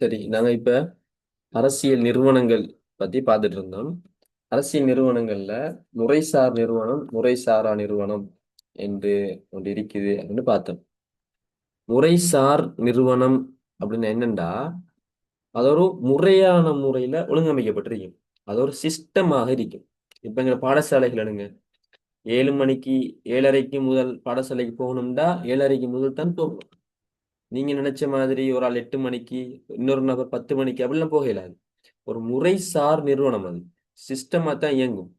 சரி நாங்க இப்ப அரசியல் நிறுவனங்கள் பத்தி பார்த்துட்டு இருந்தோம். அரசியல் நிறுவனங்கள்ல முறைசார் நிறுவனம் முறைசாரா நிறுவனம் என்று ஒன்று இருக்குது அப்படின்னு பார்த்தோம். முறைசார் நிறுவனம் அப்படின்னு என்னண்டா? அது ஒரு முறையான முறையில ஒழுங்கமைக்கப்பட்டிருக்கும். அது ஒரு சிஸ்டமாக இருக்கும். இப்ப எங்க பாடசாலைகள் எடுங்க ஏழு மணிக்கு ஏழரைக்கு முதல் பாடசாலைக்கு போகணும்டா ஏழரைக்கு முதல் தான் போகணும் நீங்க நினைச்ச மாதிரி ஒரு ஆள் எட்டு மணிக்கு இன்னொரு நபர் பத்து மணிக்கு அப்படிலாம் போக இயலாது ஒரு முறைசார் நிறுவனம் அது. சிஸ்டமா தான் இயங்கும்.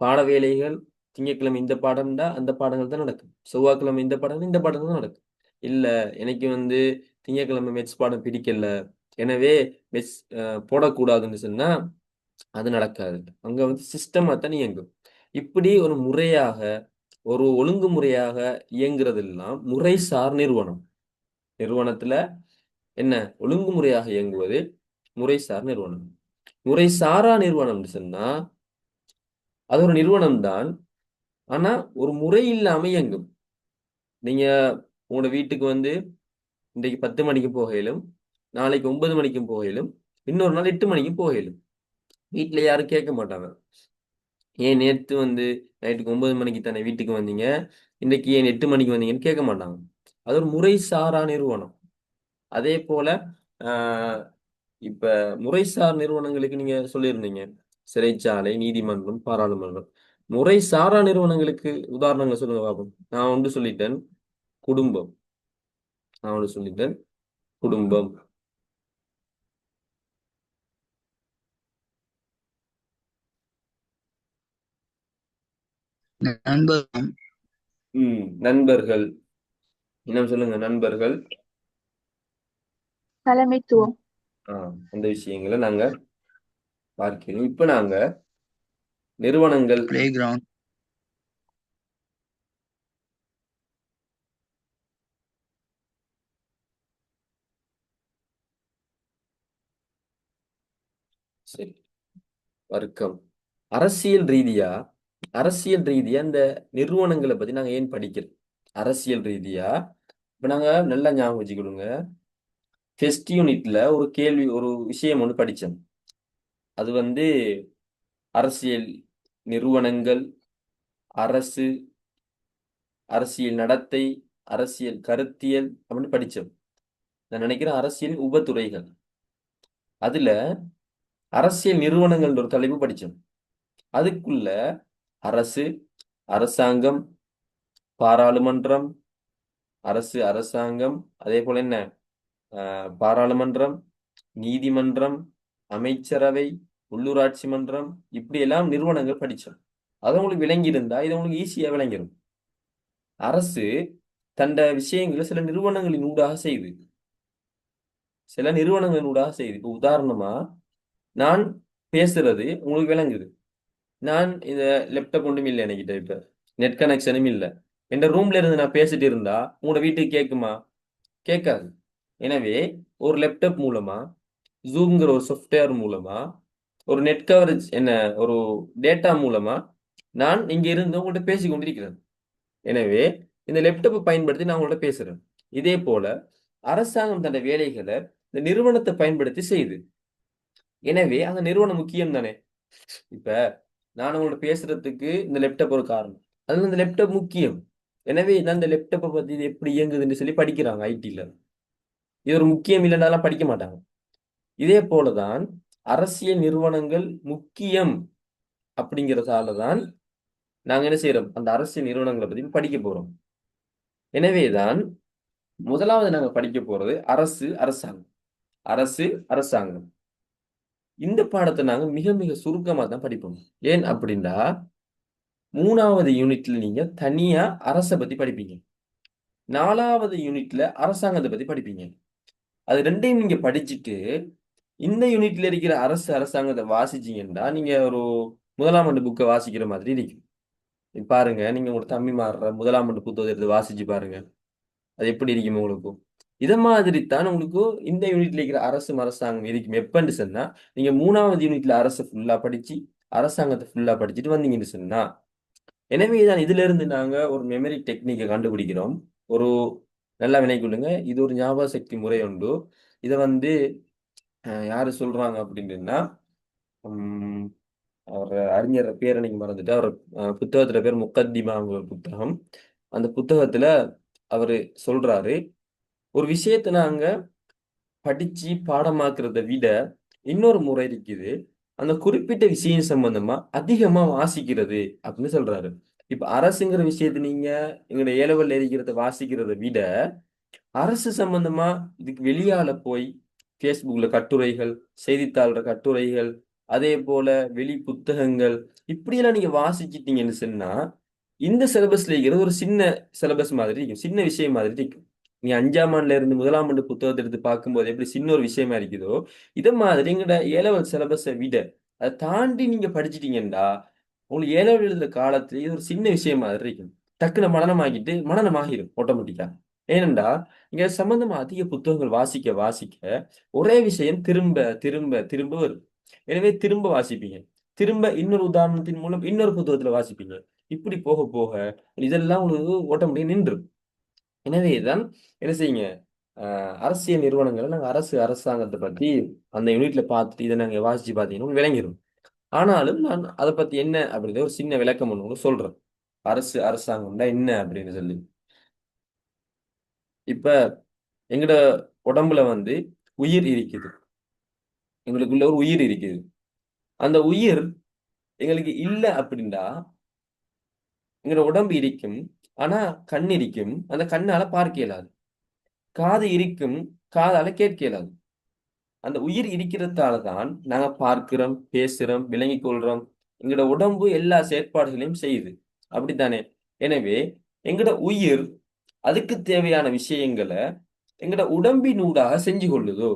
பாட வேலைகள் திங்கட்கிழமை இந்த பாடம்டா அந்த பாடங்கள் தான் நடக்கும். செவ்வாய்க்கிழமை இந்த பாடம் இந்த பாடங்கள் தான் நடக்கும். இல்ல எனக்கு வந்து திங்கட்கிழமை மெட்ஸ் பாடம் பிடிக்கல. எனவே மெட்ஸ் போடக்கூடாதுன்னு சொன்னா அது நடக்காது. அங்க வந்து சிஸ்டமா தான் இயங்கும். இப்படி ஒரு முறையாக ஒரு ஒழுங்குமுறையாக இயங்குறதெல்லாம் முறைசார் நிறுவனம். நிறுவனத்துல என்ன? ஒழுங்குமுறையாக இயங்குவது முறைசார் நிறுவனம். முறைசாரா நிறுவனம் சொன்னா அது ஒரு நிறுவனம் தான் ஆனா ஒரு முறை இல்லாம இயங்கும். நீங்க உங்களோட வீட்டுக்கு வந்து இன்றைக்கு பத்து மணிக்கு போகையிலும் நாளைக்கு ஒன்பது மணிக்கும் போகையிலும் இன்னொரு நாள் எட்டு மணிக்கும் போகையிலும். வீட்டுல யாரும் கேட்க மாட்டாங்க. ஏன் நேற்று வந்து நைட்டுக்கு ஒன்பது மணிக்கு தானே வீட்டுக்கு வந்தீங்க? இன்னைக்கு ஏன் எட்டு மணிக்கு வந்தீங்கன்னு கேட்க மாட்டாங்க. அது ஒரு முறைசாரா நிறுவனம். அதே போல இப்ப முறைசார் நிறுவனங்களுக்கு நீங்க சொல்லியிருந்தீங்க. சிறைச்சாலை நீதிமன்றம் பாராளுமன்றம். முறை சாரா நிறுவனங்களுக்கு உதாரணங்கள் சொல்லுங்க பாப்போம் நான் ஒன்று சொல்லிட்டேன். குடும்பம். நான் ஒன்று சொல்லிட்டேன். குடும்பம். நண்பர்கள். இன்னும் சொல்லுங்க நண்பர்கள். தலைமைத்துவம். ஆஹ் அந்த விஷயங்களை நாங்க பார்க்கிறோம் இப்ப நாங்க நிறுவனங்கள். பிளே கிரவுண்ட் சரி. வர்க்கம். அரசியல் ரீதியா அரசியல் ரீதியா இந்த நிறுவனங்களை பத்தி நாங்க ஏன் படிக்கிறோம்? அரசியல் ரீதியா? இப்ப நாங்க நல்லா ஞாபகம் வச்சுக்கிடுங்க. ஃபெஸ்ட் யூனிட்ல ஒரு கேள்வி ஒரு விஷயம் ஒன்று படிச்சோம் அது வந்து அரசியல் நிறுவனங்கள் அரசு அரசியல் நடத்தை அரசியல் கருத்தியல் அப்படின்னு படிச்சோம். நான் நினைக்கிறேன் அரசியல் உபத்துறைகள். அதுல அரசியல் நிறுவனங்கள் ஒரு தலைப்பு படிச்சோம். அதுக்குள்ள அரசு அரசாங்கம் பாராளுமன்றம் அரசு அரசாங்கம் அதே போல என்ன? ஆஹ் பாராளுமன்றம் நீதிமன்றம் அமைச்சரவை உள்ளூராட்சி மன்றம் இப்படி எல்லாம் நிறுவனங்கள் படிச்சோம். அது உங்களுக்கு விளங்கியிருந்தா இது உங்களுக்கு ஈஸியா விளங்கிடும் அரசு தண்ட விஷயங்களை சில நிறுவனங்களின் ஊடாக செய்யுது சில நிறுவனங்களின் ஊடாக செய்யுது இப்போ உதாரணமா நான் பேசுறது உங்களுக்கு விளங்குது. நான் இந்த லேப்டாப் ஒன்றும் இல்லை என்கிட்ட இப்போ. நெட் கனெக்ஷனும் இல்லை. என் ரூம்ல இருந்து நான் பேசிட்டு இருந்தா உங்களோட வீட்டுக்கு கேட்குமா கேட்காது. எனவே ஒரு லேப்டாப் மூலமா ஜூம்ங்கிற ஒரு சாஃப்ட்வேர் மூலமா ஒரு நெட் கவரேஜ் என்ன ஒரு டேட்டா மூலமா நான் இங்க இருந்து உங்கள்கிட்ட பேசி கொண்டிருக்கிறேன் எனவே இந்த லேப்டாப்பை பயன்படுத்தி நான் உங்கள்கிட்ட பேசுறேன். இதே போல அரசாங்கம் தன்னுடைய வேலைகளை இந்த நிறுவனத்தை பயன்படுத்தி செய்யுது எனவே அந்த நிறுவனம் முக்கியம் தானே? இப்ப நான் உங்கள்கிட்ட பேசுறதுக்கு இந்த லேப்டாப் ஒரு காரணம். அதுல இந்த லேப்டாப் முக்கியம். எனவே இதான் இந்த லேப்டாப்பை பற்றி இது எப்படி இயங்குதுன்னு சொல்லி படிக்கிறாங்க ஐடில இது ஒரு முக்கியம் இல்லைனாலாம் படிக்க மாட்டாங்க. இதே போல தான் அரசியல் நிறுவனங்கள் முக்கியம் அப்படிங்கிறதால தான் நாங்கள் என்ன செய்யறோம் அந்த அரசியல் நிறுவனங்களை பற்றி படிக்க போறோம். எனவேதான் முதலாவது நாங்கள் படிக்க போறது அரசு அரசாங்கம். அரசு அரசாங்கம். இந்த பாடத்தை நாங்க மிக மிக சுருக்கமாக தான் படிப்போம். ஏன் அப்படின்னா மூணாவது யூனிட்ல நீங்க தனியா அரசை பத்தி படிப்பீங்க. நாலாவது யூனிட்ல அரசாங்கத்தை பத்தி படிப்பீங்க. அது ரெண்டையும் நீங்க படிச்சுட்டு இந்த யூனிட்ல இருக்கிற அரசு அரசாங்கத்தை வாசிச்சீங்கன்னா நீங்க ஒரு முதலாம் ஆண்டு புக்கை வாசிக்கிற மாதிரி இருக்கும். பாருங்க நீங்க உங்களோட தம்பி மாறுற முதலாம் ஆண்டு புத்தகத்தை எடுத்து வாசிச்சு பாருங்க. அது எப்படி இருக்கும் உங்களுக்கு? இதை மாதிரி தான் உங்களுக்கு இந்த யூனிட்ல இருக்கிற அரசு அரசாங்கம் இருக்கும். எப்பன்னு சொன்னா நீங்க மூணாவது யூனிட்ல அரசு ஃபுல்லா படிச்சு அரசாங்கத்தை ஃபுல்லா படிச்சுட்டு வந்தீங்கன்னு சொன்னா எனவே தான் இதுல இருந்து ஒரு மெமரி டெக்னிக்கை கண்டுபிடிக்கிறோம். ஒரு நல்லா வினைக்குள்ளுங்க இது ஒரு ஞாபக சக்தி முறை உண்டு. இதை வந்து யார் சொல்கிறாங்க சொல்றாங்க அப்படின்னா அவர் அறிஞர் பேர் எனக்கு மறந்துட்டு அவர் புத்தகத்தில் பேர் முக்கத்திமாங்கிற புத்தகம். அந்த புத்தகத்தில் அவர் சொல்கிறாரு ஒரு விஷயத்தை நாங்கள் படித்து பாடமாக்குறத விட இன்னொரு முறை இருக்குது. அந்த குறிப்பிட்ட விஷயம் சம்பந்தமா அதிகமா வாசிக்கிறது அப்படின்னு சொல்றாரு. இப்ப அரசுங்கிற விஷயத்தை நீங்க எங்களுடைய ஏலவல் எரிக்கிறத வாசிக்கிறத விட அரசு சம்பந்தமா இதுக்கு வெளியால போய் ஃபேஸ்புக்ல கட்டுரைகள் செய்தித்தாள கட்டுரைகள் அதே போல வெளி புத்தகங்கள் இப்படியெல்லாம் நீங்க வாசிச்சிட்டீங்கன்னு சொன்னா இந்த சிலபஸ்ல இருக்கிறது ஒரு சின்ன சிலபஸ் மாதிரி இருக்கும். சின்ன விஷயம் மாதிரி இருக்கும். நீ அஞ்சாம் ஆண்டுல இருந்து முதலாம் ஆண்டு புத்தகத்தை எடுத்து பார்க்கும்போது எப்படி சின்ன ஒரு விஷயமா இருக்குதோ இதை மாதிரி எங்களோட ஏலவல் சிலபஸை விட அதை தாண்டி நீங்க படிச்சிட்டீங்கன்னா உங்களுக்கு ஏலவல் எழுதுற காலத்துல இது ஒரு சின்ன விஷயம் மாதிரி இருக்கும். டக்குன்னு மனநமாக்கிட்டு மனநமாகிடும் ஆட்டோமேட்டிக்கா ஏனென்றா இங்க சம்பந்தமா அதிக புத்தகங்கள் வாசிக்க வாசிக்க ஒரே விஷயம் திரும்ப திரும்ப திரும்ப வரும். எனவே திரும்ப வாசிப்பீங்க. திரும்ப இன்னொரு உதாரணத்தின் மூலம் இன்னொரு புத்தகத்துல வாசிப்பீங்க. இப்படி போக போக இதெல்லாம் உங்களுக்கு ஓட்டோமேட்டிக் நின்றும். எனவேதான் என்ன செய்யுங்க? அஹ் அரசியல் நிறுவனங்களை நாங்கள் அரசு அரசாங்கத்தை பத்தி அந்த யூனிட்ல பார்த்துட்டு இதை நாங்கள் வாசிச்சு பார்த்தீங்கன்னா விளங்கிடும் ஆனாலும் நான் அதை பத்தி என்ன அப்படிங்கிற ஒரு சின்ன விளக்கம் ஒன்று சொல்றேன். அரசு அரசாங்கம்னா என்ன அப்படின்னு சொல்லி. இப்ப எங்கட உடம்புல வந்து உயிர் இருக்குது. எங்களுக்குள்ள ஒரு உயிர் இருக்குது. அந்த உயிர் எங்களுக்கு இல்லை அப்படின்னா எங்களோட உடம்பு இருக்கும் ஆனா கண் இருக்கும். அந்த கண்ணால பார்க்க இயலாது. காது இருக்கும். காதால கேட்க இயலாது. அந்த உயிர் இருக்கிறதால தான் நாங்க பார்க்கிறோம் பேசுறோம் விளங்கிக் கொள்றோம். எங்களோட உடம்பு எல்லா செயற்பாடுகளையும் செய்யுது. அப்படித்தானே? எனவே எங்களோட உயிர் அதுக்கு தேவையான விஷயங்களை எங்களோட உடம்பினூடாக செஞ்சு கொள்ளுதோ?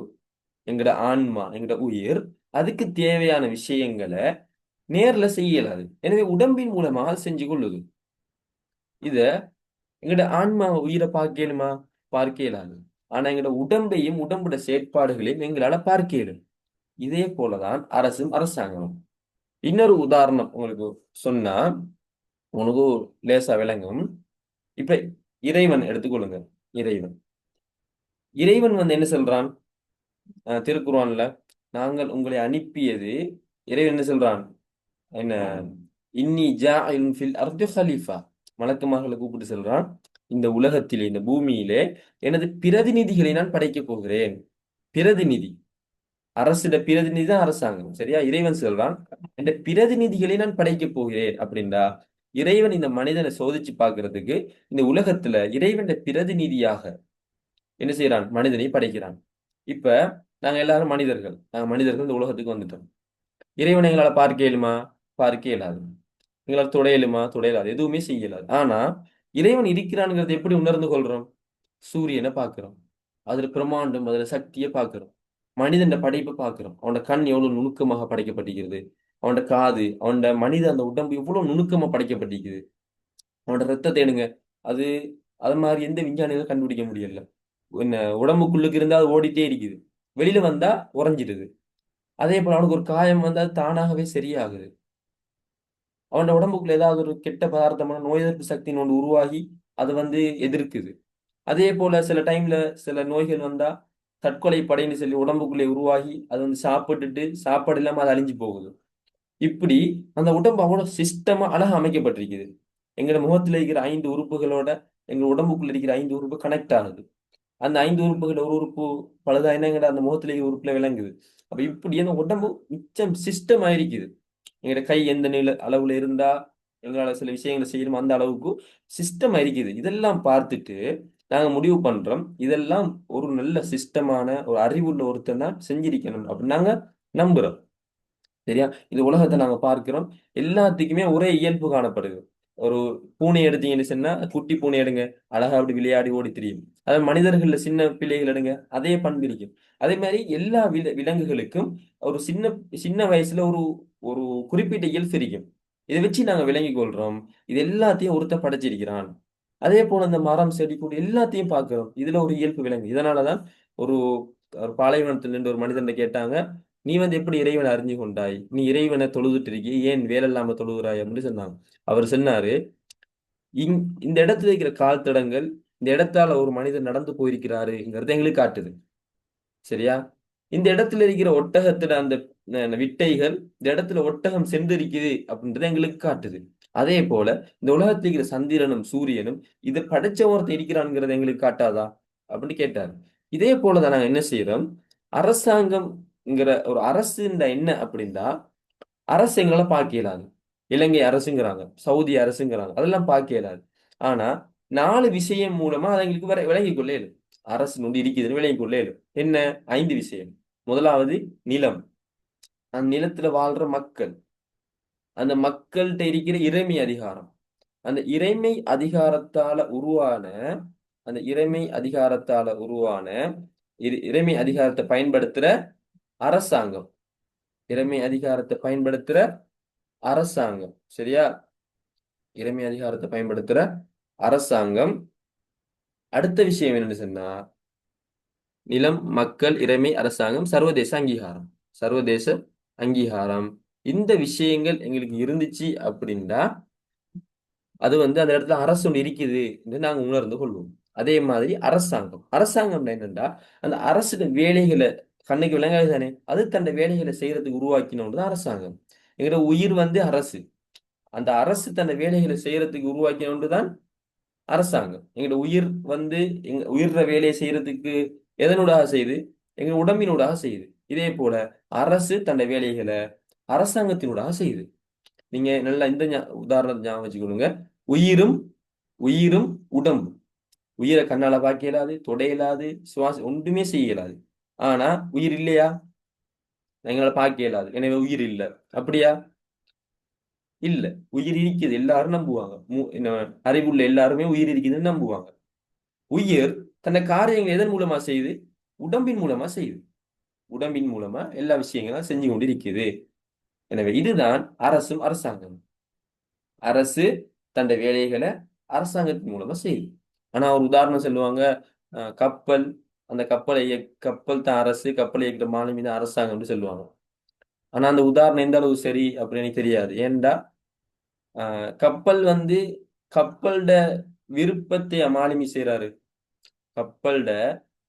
எங்களோட ஆன்மா எங்களோட உயிர் அதுக்கு தேவையான விஷயங்களை நேர்ல செய்யலாது எனவே உடம்பின் மூலமாக செஞ்சு கொள்ளுது. இத எங்களோட ஆன்மா உயிரை பார்க்கலுமா பார்க்க இயலாது ஆனா எங்களோட உடம்பையும் உடம்புட செயற்பாடுகளையும் எங்களால பார்க்க இயலும் இதே போலதான் அரசும் அரசாங்கமும். இன்னொரு உதாரணம் உங்களுக்கு சொன்னா உனக்கு லேசா விளங்கும். இப்ப இறைவன் எடுத்துக்கொள்ளுங்க இறைவன். இறைவன் வந்து என்ன சொல்றான்? திருக்குறான்ல நாங்கள் உங்களை அனுப்பியது இறைவன் என்ன சொல்றான்? என்ன? இன்னி ஜா ஃபில் அர்தி ஹலீஃபா. மலக்குமார்களை கூப்பிட்டு சொல்றான் இந்த உலகத்திலே இந்த பூமியிலே எனது பிரதிநிதிகளை நான் படைக்கப் போகிறேன். பிரதிநிதி. அரசிட பிரதிநிதி தான் அரசாங்கம் சரியா? இறைவன் சொல்றான் இந்த பிரதிநிதிகளை நான் படைக்கப் போகிறேன் அப்படின்றா. இறைவன் இந்த மனிதனை சோதிச்சு பார்க்கறதுக்கு இந்த உலகத்துல இறைவன் பிரதிநிதியாக என்ன செய்யறான் மனிதனை படைக்கிறான். இப்ப நாங்க எல்லாரும் மனிதர்கள். நாங்க மனிதர்கள் இந்த உலகத்துக்கு வந்துட்டோம். இறைவனை எங்களால பார்க்க இயலுமா? பார்க்க இயலாது. எங்களால் துடையலுமா? துடையலாது. எதுவுமே செய்யலாது. ஆனா இறைவன் இருக்கிறான்ங்கிறத எப்படி உணர்ந்து கொள்றோம்? சூரியனை பார்க்கிறோம். அதுல பிரம்மாண்டம் அதுல சக்தியை பார்க்கிறோம். மனிதன் படைப்பை பார்க்கிறோம். அவனோட கண் எவ்வளவு நுணுக்கமாக படைக்கப்பட்டிருக்கிறது? அவனோட காது அவனோட மனித அந்த உடம்பு எவ்வளவு நுணுக்கமா படைக்கப்பட்டிருக்குது அவனோட ரத்தத்தை எடுங்க. அது அது மாதிரி எந்த விஞ்ஞானிகளும் கண்டுபிடிக்க முடியல. என்ன உடம்புக்குள்ளுக்கு இருந்தா அது ஓடிட்டே இருக்குது. வெளியில வந்தா உறைஞ்சிடுது. அதே போல அவனுக்கு ஒரு காயம் வந்தா அது தானாகவே சரியாகுது. அவனோட உடம்புக்குள்ள ஏதாவது ஒரு கெட்ட பதார்த்தமான நோய் எதிர்ப்பு சக்தின்னு ஒன்று உருவாகி அது வந்து எதிர்க்குது. அதே போல சில டைம்ல சில நோய்கள் வந்தா தற்கொலை படைன்னு சொல்லி உடம்புக்குள்ளே உருவாகி அது வந்து சாப்பிட்டுட்டு சாப்பாடு இல்லாம அது அழிஞ்சு போகுது. இப்படி அந்த உடம்பு அவ்வளோ சிஸ்டமா அழகா அமைக்கப்பட்டிருக்குது. எங்களோட முகத்துல இருக்கிற ஐந்து உறுப்புகளோட எங்கள் உடம்புக்குள்ள இருக்கிற ஐந்து உறுப்பு கனெக்ட் ஆகுது. அந்த ஐந்து உறுப்புகள் ஒரு உறுப்பு பழுதாயினா என்னங்கிற அந்த முகத்துல இருக்கிற உறுப்புல விளங்குது. அப்ப இப்படி அந்த உடம்பு மிச்சம் சிஸ்டம் ஆயிருக்குது எங்களோட கை எந்த நில அளவுல இருந்தா எங்களால சில விஷயங்களை செய்யணும் அந்த அளவுக்கு சிஸ்டம் இருக்குது. இதெல்லாம் பார்த்துட்டு நாங்க முடிவு பண்றோம். இதெல்லாம் ஒரு நல்ல சிஸ்டமான ஒரு அறிவுள்ள ஒருத்தன் தான் செஞ்சிருக்கணும் அப்படின்னு நாங்க நம்புறோம். சரியா? இது உலகத்தை நாங்க பார்க்கிறோம். எல்லாத்துக்குமே ஒரே இயல்பு காணப்படுது. ஒரு பூனை எடுத்தீங்கன்னு சொன்னா குட்டி பூனை எடுங்க. அழகா அப்படி விளையாடி ஓடி தெரியும். அதாவது மனிதர்கள்ல சின்ன பிள்ளைகள் எடுங்க. அதே பண்பு இருக்கும் அதே மாதிரி எல்லா வில விலங்குகளுக்கும் ஒரு சின்ன சின்ன வயசுல ஒரு ஒரு குறிப்பிட்ட இயல்பு இருக்கும் இதை வச்சு நாங்கள் விளங்கிக் கொள்றோம். இது எல்லாத்தையும் ஒருத்த படைச்சிருக்கிறான். அதே போல இந்த மரம் செடி கூட எல்லாத்தையும் பார்க்கிறோம். இதுல ஒரு இயல்பு விலங்கு இதனாலதான் ஒரு ஒரு பாலைவனத்தில் நின்று ஒரு மனிதன் கேட்டாங்க நீ வந்து எப்படி இறைவனை அறிஞ்சு கொண்டாய்? நீ இறைவனை தொழுதுட்டு இருக்கி. ஏன் வேலை இல்லாம தொழுகிறாய்? அப்படின்னு சொன்னாங்க. அவர் சொன்னாரு இங் இந்த இடத்துல இருக்கிற கால் தடங்கள் இந்த இடத்தால ஒரு மனிதன் நடந்து போயிருக்கிறாருங்கிறத எங்களுக்கு காட்டுது. சரியா? இந்த இடத்துல இருக்கிற ஒட்டகத்துல அந்த விட்டைகள் இந்த இடத்துல ஒட்டகம் சென்றிருக்குது அப்படின்றத எங்களுக்கு காட்டுது. அதே போல இந்த உலகத்தில் இருக்கிற சந்திரனும் சூரியனும் இதை படைச்ச ஒருத்தர் இருக்கிறான்ங்கிறத எங்களுக்கு காட்டாதா? அப்படின்னு கேட்டார். இதே போலதான் நாங்க என்ன செய்யறோம் அரசாங்கம்ங்கிற ஒரு அரசுன்ற என்ன அப்படின்னா அரசு எங்களை பார்க்க இயலாது. இலங்கை அரசுங்கிறாங்க சவுதி அரசுங்கிறாங்க அதெல்லாம் பார்க்க இயலாது. ஆனா நாலு விஷயம் மூலமா அதை எங்களுக்கு வர விளங்கிக் கொள்ள அரசு நொண்டி இருக்குதுன்னு விளங்கிக் கொள்ள என்ன? ஐந்து விஷயம். முதலாவது நிலம். அந்த நிலத்துல வாழ்ற மக்கள். அந்த மக்கள்கிட்ட இருக்கிற இறைமை அதிகாரம். அந்த இறைமை அதிகாரத்தால உருவான அந்த இறைமை அதிகாரத்தால உருவான இறைமை அதிகாரத்தை பயன்படுத்துற அரசாங்கம். இறைமை அதிகாரத்தை பயன்படுத்துற அரசாங்கம். சரியா? இறைமை அதிகாரத்தை பயன்படுத்துற அரசாங்கம். அடுத்த விஷயம் என்னன்னு சொன்னா நிலம் மக்கள் இறைமை அரசாங்கம் சர்வதேச அங்கீகாரம். சர்வதேச அங்கீகாரம். இந்த விஷயங்கள் எங்களுக்கு இருந்துச்சு அப்படின்னா அது வந்து அந்த இடத்துல அரசு ஒன்று இருக்குது என்று நாங்கள் உணர்ந்து கொள்வோம். அதே மாதிரி அரசாங்கம். அரசாங்கம் என்னென்னா அந்த அரசு வேலைகளை கண்ணுக்கு விளங்காது தானே அது தன்னை வேலைகளை செய்யறதுக்கு உருவாக்கினோன்னு தான் அரசாங்கம். எங்களோட உயிர் வந்து அரசு. அந்த அரசு தன்னை வேலைகளை செய்யறதுக்கு உருவாக்கினோன்று தான் அரசாங்கம். எங்களோட உயிர் வந்து எங்க உயிர்ற வேலையை செய்யறதுக்கு எதனூடாக செய்யுது எங்க உடம்பினூடாக செய்யுது இதே போல அரசு தன்னை வேலைகளை அரசாங்கத்தினூடாக செய்யுது நீங்க நல்லா இந்த உதாரணத்தை ஞாபகம் வச்சுக்கொள்ளுங்க. உயிரும் உயிரும் உடம்பு உயிரை கண்ணால பார்க்க இயலாது தொடையலாது சுவாச ஒன்றுமே செய்ய இயலாது. ஆனா உயிர் இல்லையா? எங்களால பார்க்க இயலாது. எனவே உயிர் இல்ல. அப்படியா? இல்ல. உயிர் இருக்குது எல்லாரும் நம்புவாங்க. என்ன, அறிவுள்ள எல்லாருமே உயிர் இருக்குதுன்னு நம்புவாங்க. உயிர் தன்னை காரியங்கள் எதன் மூலமா செய்யுது உடம்பின் மூலமா செய்யுது உடம்பின் மூலமா எல்லா விஷயங்களும் செஞ்சு கொண்டு இருக்குது எனவே இதுதான் அரசும் அரசாங்கம் அரசு தன்னுடைய வேலைகளை அரசாங்கத்தின் மூலமா செய்யுது ஆனா ஒரு உதாரணம் சொல்லுவாங்க கப்பல் அந்த கப்பலை கப்பல் தான் அரசு கப்பலை இயக்கிற மாலுமி தான் அரசாங்கம்னு சொல்லுவாங்க. ஆனா அந்த உதாரணம் எந்த அளவு சரி அப்படின்னு எனக்கு தெரியாது. ஏன்டா கப்பல் வந்து கப்பல்ட விருப்பத்தை மாலுமி செய்யறாரு கப்பல்ட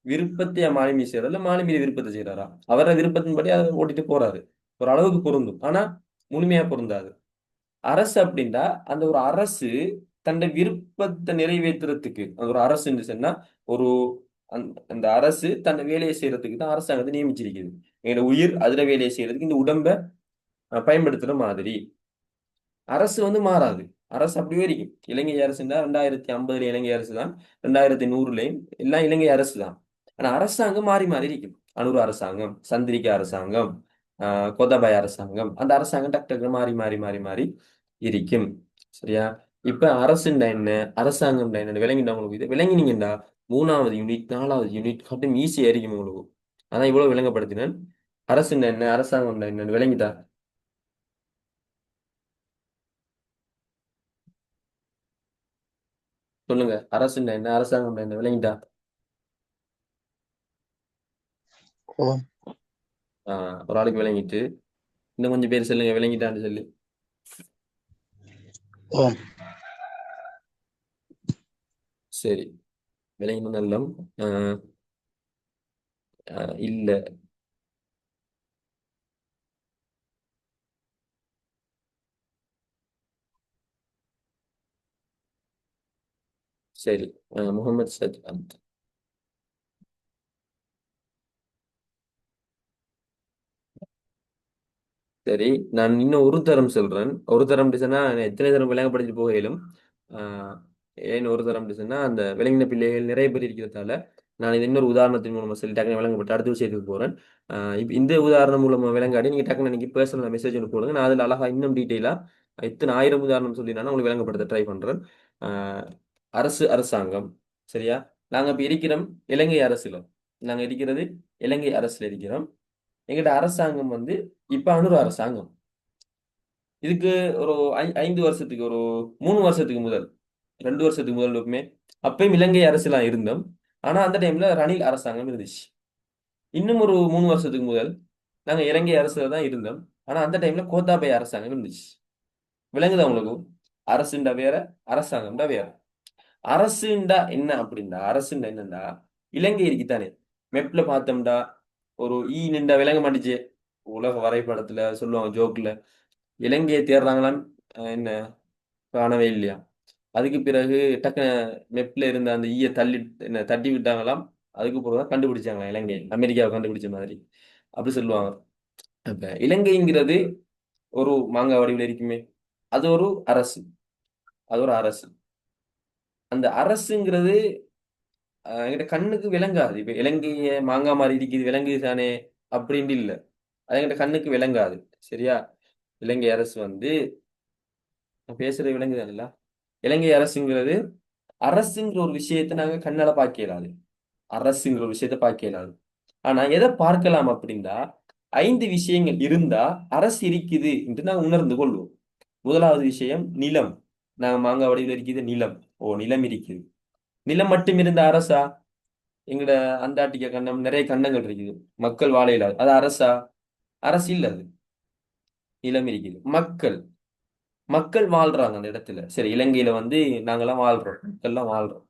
விருப்பத்தை மாலுமி செய்யறாரு இல்ல மாலுமியில விருப்பத்தை செய்யறாரா அவர விருப்பத்தின்படி அதை ஓட்டிட்டு போறாரு. ஒரு அளவுக்கு பொருந்தும். ஆனா முழுமையா பொருந்தாது. அரசு அப்படின்னா அந்த ஒரு அரசு தன்னை விருப்பத்தை நிறைவேற்றுறதுக்கு அந்த ஒரு அரசுன்னு சொன்னா ஒரு அந்த அரசு தன்னை வேலையை செய்யறதுக்கு தான் அரசாங்கத்தை நியமிச்சிருக்குது. எங்களோட உயிர் அதுல வேலையை செய்யறதுக்கு இந்த உடம்ப பயன்படுத்துற மாதிரி. அரசு வந்து மாறாது. அரசு அப்படியே இருக்கும் இலங்கை அரசுன்னா ரெண்டாயிரத்தி ஐம்பதுல இலங்கை அரசு தான் ரெண்டாயிரத்தி நூறுலயும் எல்லாம் இலங்கை அரசு தான். ஆனா அரசாங்கம் மாறி மாறி இருக்கும். அனுர் அரசாங்கம் சந்திரிகா அரசாங்கம் ஆஹ் அரசாங்கம் அந்த அரசாங்கம் டக்கு டக்கு மாறி மாறி மாறி மாறி இருக்கும். சரியா? இப்ப அரசுண்டா என்ன? அரசாங்கம்டா என்ன விளங்கிண்டா உங்களுக்கு இது? விளங்கினீங்கடா மூணாவது யூனிட் நாலாவது யூனிட் கட்டும் ஈஸியா இருக்கும் உங்களுக்கு. அதான் இவ்வளவு விளங்கப்படுத்தினேன். அரசுண்டா என்ன? அரசாங்கம்டா என்னன்னு விளங்கிட்டா சொல்லுங்க. அரசுண்டா என்ன அரசாங்கம்டா என்ன விளங்கிட்டா? ஆஹ் ஒரு ஆளுக்கு விளங்கிட்டு இன்னும் கொஞ்சம் பேர் சொல்லுங்க விளங்கிட்டான்னு சொல்லி. சரி. விளங்கின நல்லம். இல்ல. சரி முகமது சஜ்ஜாத் சரி நான் இன்னும் ஒரு தரம் சொல்றேன் ஒரு தரம் சொன்னா எத்தனை தரம் விளங்கப்படுத்திட்டு போகையிலும் ஆஹ் ஏன் ஒரு தரம் சொன்னா அந்த விளங்கின பிள்ளைகள் நிறைய பேர் இருக்கிறதால நான் இது இன்னொரு உதாரணத்தின் மூலமா சொல்லி டக்குனு விளங்கப்பட்டு அடுத்த விஷயத்துக்கு போறேன் இந்த உதாரணம் மூலமா விளங்காடி நீங்க டக்குனு எனக்கு பர்சனல் மெசேஜ் ஒன்று போடுங்க நான் அதில் அழகா இன்னும் டீட்டெயிலா இத்தனை ஆயிரம் உதாரணம் சொல்லி நான் உங்களுக்கு விளங்கப்படுத்த ட்ரை பண்றேன் ஆஹ் அரசு அரசாங்கம் சரியா? நாங்கள் இப்போ இருக்கிறோம் இலங்கை அரசில் நாங்கள் இருக்கிறது இலங்கை அரசில் இருக்கிறோம். எங்கிட்ட அரசாங்கம் வந்து இப்போ அனுர அரசாங்கம். இதுக்கு ஒரு ஐ- ஐந்து வருஷத்துக்கு ஒரு மூணு வருஷத்துக்கு முதல் ரெண்டு வருஷத்துக்கு முதல் எப்பவுமே அப்பயும் இலங்கை அரசுலாம் இருந்தோம். ஆனால் அந்த டைமில் ரணில் அரசாங்கம் இருந்துச்சு. இன்னும் ஒரு மூணு வருஷத்துக்கு முதல் நாங்கள் இலங்கை அரசில் தான் இருந்தோம். ஆனால் அந்த டைமில் கோத்தாபய அரசாங்கம் இருந்துச்சு. விளங்குதா உங்களுக்கு? அரசுண்டா வேற அரசாங்கம்டா வேற. அரசுண்டா என்ன அப்படின்னா அரசுண்டா என்னண்டா இலங்கை இருக்குதானே? மெப்ல பார்த்தோம்டா ஒரு ஈ நின்றா விளங்க மாட்டுச்சு உலக வரைபடத்துல சொல்லுவாங்க ஜோக்ல இலங்கையை தேடுறாங்களாம் என்ன? காணவே இல்லையா? அதுக்கு பிறகு டக்கு மெப்ல இருந்த அந்த ஈயை தள்ளி என்ன தட்டி விட்டாங்களாம். அதுக்கு பிறகு தான் கண்டுபிடிச்சாங்களாம் இலங்கை. அமெரிக்காவை கண்டுபிடிச்ச மாதிரி. அப்படி சொல்லுவாங்க. அப்ப இலங்கைங்கிறது ஒரு மாங்காய் வடிவில் இருக்குமே. அது ஒரு அரசு. அது ஒரு அரசு. அந்த அரசுங்கிறது என்கிட்ட எங்கிட்ட கண்ணுக்கு விளங்காது. இப்ப இலங்கைய மாங்காய் மாதிரி இருக்குது விளங்குது தானே அப்படின்ட்டு இல்லை. அது எங்கிட்ட கண்ணுக்கு விளங்காது. சரியா? இலங்கை அரசு வந்து நான் பேசுறது விளங்குதான்ல இலங்கை அரசுங்கிறது அரசுங்கிற ஒரு விஷயத்தை நாங்க கண்ணால பார்க்க இயலாது அரசுங்கிற ஒரு விஷயத்தை பார்க்க இயலாது ஆனா எதை பார்க்கலாம் அப்படின்னா ஐந்து விஷயங்கள் இருந்தா அரசு இருக்குது என்று நாங்க உணர்ந்து கொள்வோம். முதலாவது விஷயம் நிலம். நாங்கள் மாங்காய் வடிவில் இருக்குது நிலம். ஓ நிலம் இருக்குது நிலம் மட்டும் இருந்த அரசா? எங்கட அந்தாட்டிக்க கண்டம் நிறைய கண்டங்கள் இருக்குது. மக்கள் வாழ இல்லாது அது அரசா? அரசு இல்ல அது. நிலம் இருக்குது மக்கள். மக்கள் வாழ்றாங்க அந்த இடத்துல. சரி இலங்கையில வந்து நாங்கெல்லாம் வாழ்றோம். மக்கள்லாம் வாழ்றோம்.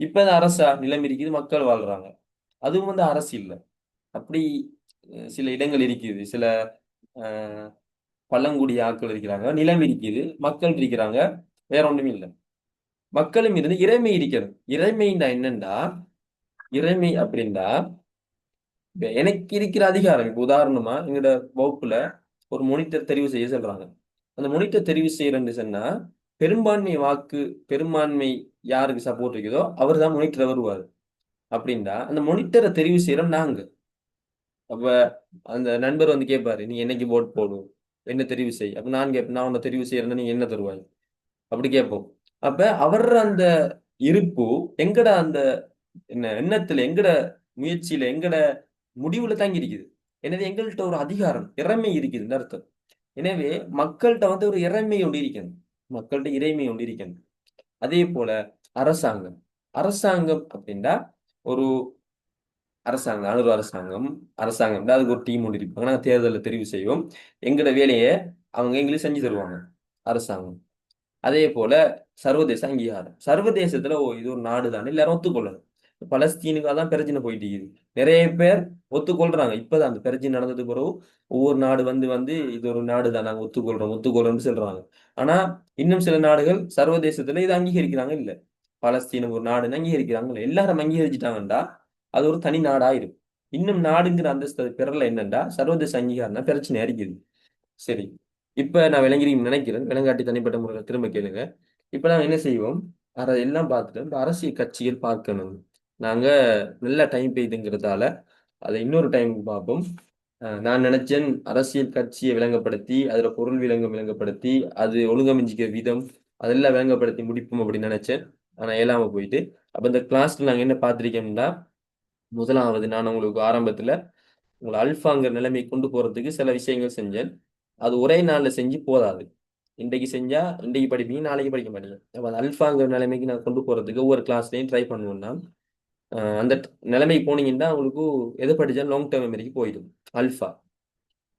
இப்ப அது அரசா? நிலம் இருக்குது மக்கள் வாழ்றாங்க. அதுவும் வந்து அரசு இல்லை. அப்படி சில இடங்கள் இருக்குது. சில பழங்குடி ஆட்கள் இருக்கிறாங்க. நிலம் இருக்குது. மக்கள் இருக்கிறாங்க. வேற ஒண்ணுமே இல்லை. மக்களும் இருந்து இறைமை இருக்கிறது. இறைமைன்னா என்னன்னா இறைமை அப்படின்னா எனக்கு இருக்கிற அதிகாரம் இப்போ உதாரணமா எங்களோட வகுப்புல ஒரு மொனிட்டர் தெரிவு செய்ய சொல்றாங்க. அந்த மொனிட்டர் தெரிவு செய்யறேன்னு சொன்னா பெரும்பான்மை வாக்கு பெரும்பான்மை யாருக்கு சப்போர்ட் இருக்குதோ அவர் தான் மொனிட்டர் வருவார். அப்படின்னா அந்த மொனிட்டரை தெரிவு செய்யறோம் நாங்க. அப்ப அந்த நண்பர் வந்து கேட்பாரு நீ என்னைக்கு போட்? போடும் என்ன தெரிவு செய்? அப்ப நான் கேட்பேன் நான் உன்னை தெரிவு செய்யறேன்னா நீ என்ன தருவாய்? அப்படி கேட்போம் அப்ப அவர் அந்த இருப்பு எங்கட அந்த என்ன எண்ணத்துல எங்கட முயற்சியில எங்கட முடிவுல தாங்கி இருக்குது. எனவே எங்கள்கிட்ட ஒரு அதிகாரம் இறைமை இருக்குதுன்னு அர்த்தம். எனவே மக்கள்கிட்ட வந்து ஒரு இறைமை ஒன்று இருக்கணும் மக்கள்கிட்ட இறைமை ஒன்று இருக்கணும் அதே போல அரசாங்கம். அரசாங்கம் அப்படின்னா ஒரு அரசாங்கம் அனுர் அரசாங்கம் அரசாங்கம் அதுக்கு ஒரு டீம் ஒன்று இருப்பாங்க நாங்கள் தேர்தலில் தெரிவு செய்வோம் எங்களோட வேலையை அவங்க எங்களுக்கு செஞ்சு தருவாங்க. அரசாங்கம். அதே போல சர்வதேச அங்கீகாரம். சர்வதேசத்துல ஓ இது ஒரு நாடு தானே எல்லாரும் ஒத்துக்கொள்ளணும் பலஸ்தீனுக்காக தான் பிரச்சனை போயிட்டு இருக்குது. நிறைய பேர் ஒத்துக்கொள்றாங்க. இப்பதான் அந்த பிரச்சனை நடந்தது பிறகு ஒவ்வொரு நாடு வந்து வந்து இது ஒரு நாடு தான் நாங்க ஒத்துக்கொள்றோம் ஒத்துக்கொள்றோம்னு சொல்றாங்க. ஆனா இன்னும் சில நாடுகள் சர்வதேசத்துல இதை அங்கீகரிக்கிறாங்க இல்ல. பலஸ்தீனம் ஒரு நாடுன்னு அங்கீகரிக்கிறாங்க எல்லாரும் அங்கீகரிச்சுட்டாங்கண்டா அது ஒரு தனி நாடா இருக்கும் இன்னும் நாடுங்கிற அந்தஸ்து அது பெறல என்னண்டா? சர்வதேச அங்கீகாரம்னா பிரச்சனை இருக்குது சரி. இப்போ நான் விளங்கிறீங்கன்னு நினைக்கிறேன். விளங்காட்டி தனிப்பட்ட முறையில் திரும்ப கேளுங்க. இப்போ நாங்கள் என்ன செய்வோம்? அதை எல்லாம் பார்த்துட்டு இந்த அரசியல் கட்சிகள் பார்க்கணும். நாங்கள் நல்ல டைம் பெய்துங்கிறதால அதை இன்னொரு டைம் பார்ப்போம். நான் நினைச்சேன் அரசியல் கட்சியை விளங்கப்படுத்தி அதில் பொருள் விளங்கம் விளங்கப்படுத்தி அது ஒழுங்கமைஞ்சிக்கிற விதம் அதெல்லாம் விளங்கப்படுத்தி முடிப்போம் அப்படின்னு நினைச்சேன். ஆனால் இயலாமல் போயிட்டு. அப்போ இந்த கிளாஸில் நாங்கள் என்ன பார்த்துருக்கோம்னா முதலாவது நான் உங்களுக்கு ஆரம்பத்தில் உங்களை அல்ஃபாங்கிற நிலைமை கொண்டு போகிறதுக்கு சில விஷயங்கள் செஞ்சேன். அது ஒரே நாளில் செஞ்சு போதாது. இன்றைக்கு செஞ்சா இன்றைக்கு படிப்பீங்க நாளைக்கு படிக்க மாட்டீங்க அப்போ அந்த அல்ஃபாங்கிற நிலைமைக்கு நான் கொண்டு போகிறதுக்கு ஒவ்வொரு கிளாஸ்லையும் ட்ரை பண்ணுவோம்னா அந்த நிலைமைக்கு போனீங்கன்னா உங்களுக்கு எது படித்தாலும் லாங் டேர்ம் மெமரிக்கு போயிடும். அல்ஃபா.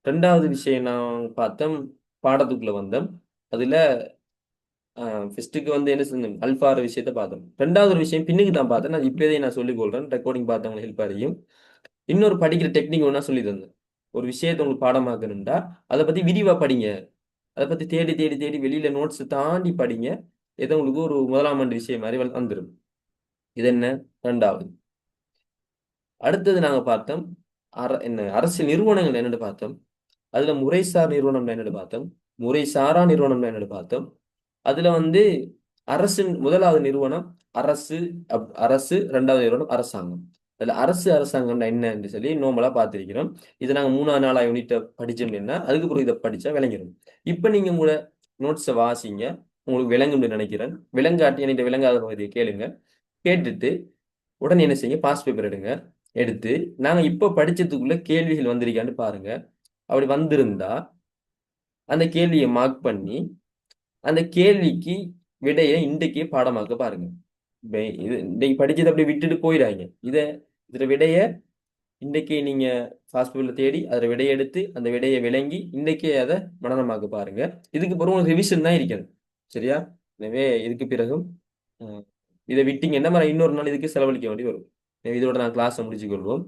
ரெண்டாவது விஷயம் நான் பார்த்தேன் பாடத்துக்குள்ளே வந்தேன். அதில் ஃபஸ்ட்டுக்கு வந்து என்ன செஞ்சோம் அல்ஃபார விஷயத்த பார்த்தோம் ரெண்டாவது ஒரு விஷயம் பின்னுக்கு தான் பார்த்தேன். நான் இப்போதே நான் சொல்லிக் கொள்கிறேன் ரெக்கார்டிங் பார்த்தவங்களுக்கு ஹெல்ப் அறியும். இன்னொரு படிக்கிற டெக்னிக் ஒன்றா சொல்லி தந்தேன். ஒரு விஷயத்தை உங்களுக்கு பாடமாக்கணும்டா? அதை பத்தி விரிவா படிங்க. அதை பத்தி தேடி தேடி தேடி வெளியில நோட்ஸ் தாண்டி படிங்க. ஏதோ உங்களுக்கு ஒரு முதலாம் ஆண்டு விஷயம் மாதிரி வந்துடும் இது என்ன? ரெண்டாவது. அடுத்தது நாங்க பார்த்தோம் அர என்ன அரசு நிறுவனங்கள் என்னன்னு பார்த்தோம். அதுல முறைசார் நிறுவனம் என்னன்னு பார்த்தோம். முறைசாரா நிறுவனம் என்னன்னு பார்த்தோம். அதுல வந்து அரசின் முதலாவது நிறுவனம் அரசு அப்- அரசு ரெண்டாவது நிறுவனம் அரசாங்கம். அதில் அரசு அரசாங்கம்னா என்னன்னு சொல்லி நோம்பலாக பார்த்துருக்கிறோம். இதை நாங்கள் மூணாவது நாளாக யூனிட்டை படிச்சோம்னா அதுக்கு பிறகு இதை படித்தா விளங்கிடும் இப்போ நீங்கள் உங்களோட நோட்ஸை வாசிங்க. உங்களுக்கு விளங்கும்னு நினைக்கிறேன். விளங்காட்டி என்கிட்ட விளங்காத பகுதியை கேளுங்க. கேட்டுட்டு உடனே என்ன செய்யுங்க? பாஸ் பேப்பர் எடுங்க. எடுத்து நாங்கள் இப்போ படித்ததுக்குள்ளே கேள்விகள் வந்திருக்கான்னு பாருங்க. அப்படி வந்திருந்தா அந்த கேள்வியை மார்க் பண்ணி அந்த கேள்விக்கு விடையை இன்றைக்கே பாடமாக்க பாருங்க. இது இன்னைக்கு படிச்சதை அப்படியே விட்டுட்டு போயிடாங்க இதை இதில் விடையை இன்றைக்கே நீங்கள் ஃபாஸ்ட் ஃபுட்ல தேடி அதில் விடையை எடுத்து அந்த விடையை விளங்கி இன்றைக்கே அதை மனனமாக்க பாருங்கள் இதுக்கு பிறகு உங்களுக்கு ரிவிஷன் தான் இருக்கணும் சரியா? எனவே இதுக்கு பிறகும் இதை இதை விட்டீங்கன்னா மறு இன்னொரு நாள் இதுக்கு செலவழிக்க வேண்டி வரும். இதோட நான் கிளாஸை முடிச்சுக்கொள்வோம்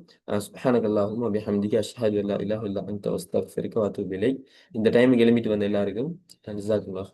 சுப்ஹானக அல்லாஹும்ம பிஹம்திக அஷ்ஹது அல்லா இலாஹ இல்லா அன்த அஸ்தக்ஃபிருக வ அத்தூபு விலை இந்த டைமுக்கு எழும்பிட்டு வந்த எல்லாருக்கும் ஜஸாக்குல்லாஹ்